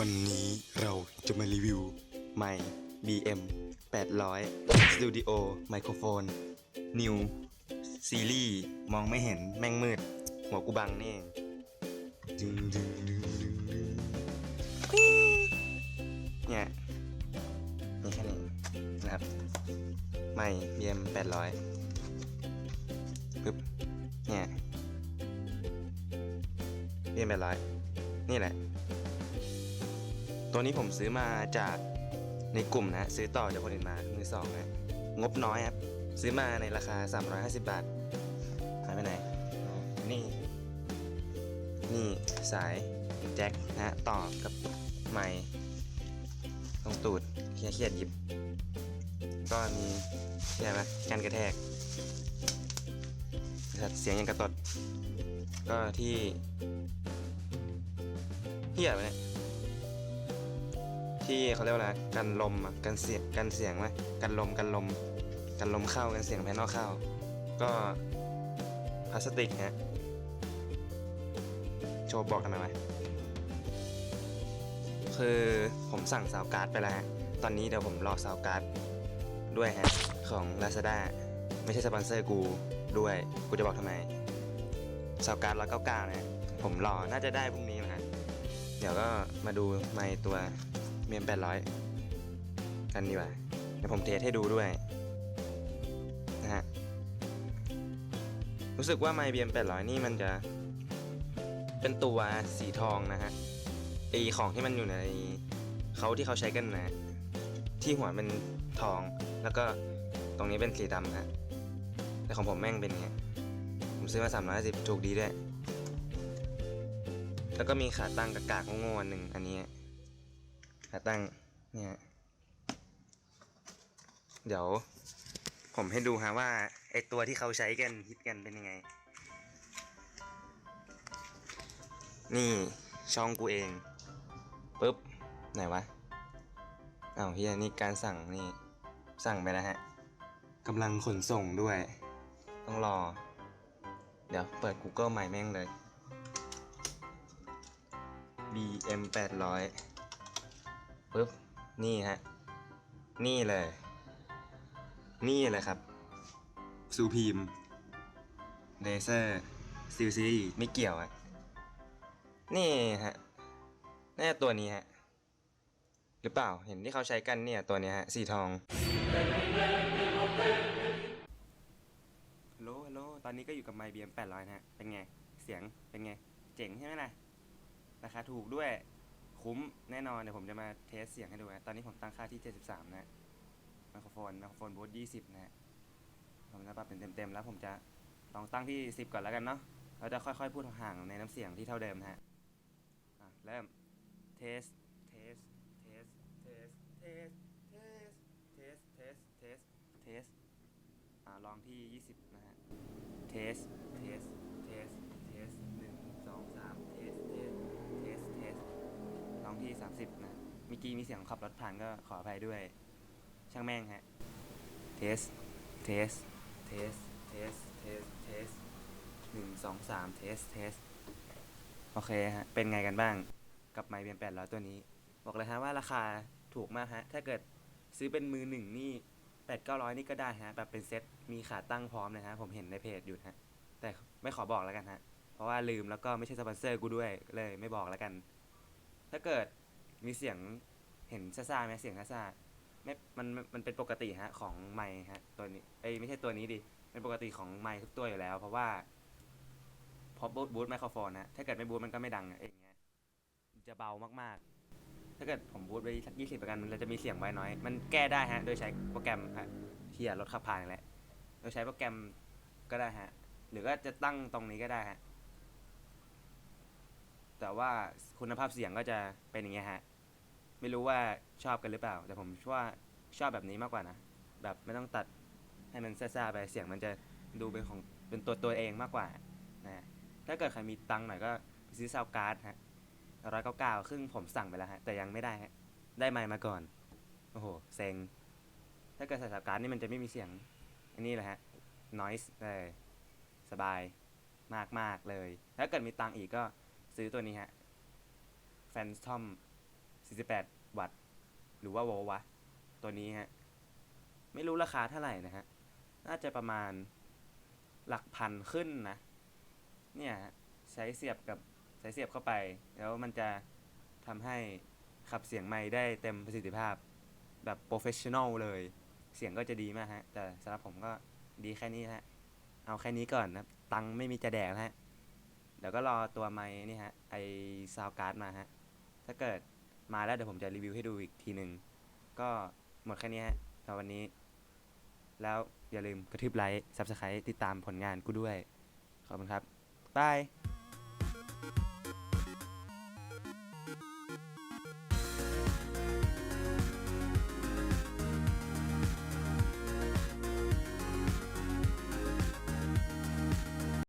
วันนี้เราจะมารีวิวไมค์ BM 800 Studio Microphone New Series มองไม่เห็นแม่งมืด หัวกูบังนี่เองดึงดึงดึงดึงดึงเนี่ยนี่แค่นี้นะครับ ไมค์ BM 800ปึ๊บเนี่ย BM 800นี่แหละ ตัวนี้ผมซื้อมาจากในกลุ่มนะซื้อต่อจากคนอื่นมามือสองนะงบน้อยครับ ซื้อมาในราคา 350 บาทหายไปไหน นี่ นี่สายแจ็คนะฮะต่อกับไม้ตรงตูดเคลียร์เครียดหยิบ ก็มีใช่ไหมกันกระแทกนะครับเสียงยังกระตดก็ที่เฮียไปเนี่ย ที่เขาเรียกว่าอะไรกันลมอะกันเสียงกันเสียงไหมกันลมกันลม กันลมเข้ากันเสียงภายนอกเข้า ก็พลาสติกฮะโชว์บอกทำไมคือผมสั่งซาวการ์ดไปแล้วฮะตอนนี้เดี๋ยวผมรอซาวการ์ดด้วยฮะของ Lazada ไม่ใช่สปอนเซอร์กูด้วยกูจะบอกทำไมซาวการ์ดร้อยเก้าเก้านะผมรอน่าจะได้พรุ่งนี้นะฮะเดี๋ยวก็มาดูไมค์ตัว เมียมแปดร้อยกันดีกว่าเดี๋ยวผมเทสให้ดูด้วยนะฮะรู้สึกว่าไมเบียมแปดร้อยนี่มันจะ เป็นตัวสีทองนะฮะไอของที่มันอยู่ในเขาที่เขาใช้กันนะ ที่หัวเป็นทองแล้วก็ตรงนี้เป็นสีดำฮะแต่ของผมแม่งเป็นอย่างเงี้ยผมซื้อมาสามร้อยสิบถูกดีด้วย แล้วก็มีขาตั้งกากากๆโง่ๆอันหนึ่งอันนี้ ขาตั้งเนี่ยเดี๋ยว ผมให้ดูฮะว่าไอตัวที่เขาใช้กันฮิตกันเป็นยังไง นี่ช่องกูเองปุ๊บไหนวะอ้าวเฮียนี่การสั่งนี่สั่งไปแล้วฮะกำลังขนส่งด้วย ต้องรอ เดี๋ยวเปิด Google ใหม่แม่งเลย BM 800 ปึ๊บนี่ฮะนี่เลย นี่เลยครับซูพีมเลเซอร์ซิลซีไม่เกี่ยวอะนี่ฮะน่าจะตัวนี้ฮะ หรือเปล่าเห็นที่เขาใช้กันเนี่ยตัวเนี้ยฮะ สีทองฮัลโหลฮัลโหลตอนนี้ก็อยู่กับไมค์บีเอ็มแปดร้อยนะฮะ เป็นไง เสียงเป็นไง เจ๋งใช่ไหมล่ะ ราคาถูกด้วย คุ้มแน่นอนเดี๋ยวผมจะมาเทสเสียงให้ดูนะตอนนี้ผมตั้งค่าที่ 73 นะไมโครโฟนไมโครโฟนบูท20นะฮะผมจะปรับเป็นเต็มๆแล้วผมจะลองตั้งที่ 10 ก่อนแล้วกันเนาะเราจะค่อยๆพูดห่างในน้ำเสียงที่เท่าเดิมนะฮะเริ่มเทสเทสเทสเทสเทสเทสเทสเทสเทสเทสอ่าลองที่ 20 นะฮะเทส 30นะเมื่อกี้มีเสียงขับรถผ่านก็ขออภัยด้วย ช่างแม่งฮะ เทส เทส เทส เทส เทส เทสหนึ่งสองสามเทส เทส โอเคฮะ เป็นไงกันบ้าง กับไมค์เบียนแปดร้อยตัวนี้ บอกเลยฮะว่าราคาถูกมากฮะ ถ้าเกิดซื้อเป็นมือหนึ่งนี่แปดเก้าร้อยนี่ก็ได้ฮะ แบบเป็นเซ็ต มีขาตั้งพร้อมนะฮะ ผมเห็นในเพจอยู่ฮะ แต่ไม่ขอบอกแล้วกันฮะ เพราะว่าลืมแล้วก็ไม่ใช่สปอนเซอร์กูด้วยเลยไม่บอกแล้วกัน ถ้าเกิด มีเสียงเห็นซ่าๆไหมเสียงซ่าๆไม่มันมันมันเป็นปกติฮะของไมค์ฮะตัวนี้เอ้ยไม่ใช่ตัวนี้ดิเป็นปกติของไมค์ทุกตัวอยู่แล้ว เพราะว่าพอบูทบูทไมโครโฟนนะถ้าเกิดไม่บูทมันก็ไม่ดังอะเองเงี้ยจะเบามากๆ ถ้าเกิดผมบูทไปสักยี่สิบประกันมันจะมีเสียงไว้น้อย มันแก้ได้ฮะ โดยใช้โปรแกรมฮะเทียรถขับผ่านแหละโดยใช้โปรแกรมก็ได้ฮะ หรือก็จะตั้งตรงนี้ก็ได้ฮะ แต่ว่าคุณภาพเสียงก็จะเป็นอย่างเงี้ยฮะ ไม่รู้ว่าชอบกันหรือเปล่า แต่ผมว่าชอบแบบนี้มากกว่านะ แบบไม่ต้องตัดให้มันซ่าๆไปเสียงมันจะดูเป็นของเป็นตัวตัวเองมากกว่านะถ้าเกิดใครมีตังค์หน่อยก็ซื้อซาวการ์ดฮะร้อยเก้าเก้าครึ่งผมสั่งไปแล้วฮะแต่ยังไม่ได้ฮะได้ไมค์มาก่อนโอ้โหเซ็งถ้าเกิดใส่ซาวการ์ดนี่มันจะไม่มีเสียงอันนี้แหละฮะ noise เลยสบายมากๆเลย ถ้าเกิดมีตังค์อีกก็ซื้อตัวนี้ฮะ Phantom 48 วัตต์ หรือว่าโวลต์วะ ตัวนี้ฮะ ไม่รู้ราคาเท่าไหร่นะฮะ น่าจะประมาณหลักพันขึ้นนะ เนี่ยใช้เสียบกับใช้เสียบเข้าไป แล้วมันจะทำให้ขับเสียงไมค์ได้เต็มประสิทธิภาพ แบบโปรเฟชชั่นอลเลย เสียงก็จะดีมากฮะ แต่สำหรับผมก็ดีแค่นี้ฮะ เอาแค่นี้ก่อนนะ ตังไม่มีจะแดกแล้วฮะเดี๋ยวก็รอตัวไมค์นี่ฮะ ไอซาวการ์ดมาฮะ ถ้าเกิด มาแล้วเดี๋ยวผมจะรีวิวให้ดูอีกทีหนึ่งก็หมดแค่นี้ฮะสำหรับวันนี้ แล้วอย่าลืมกระทืบไลค์ซับสไครต์ติดตามผลงานกูด้วย ขอบคุณครับบาย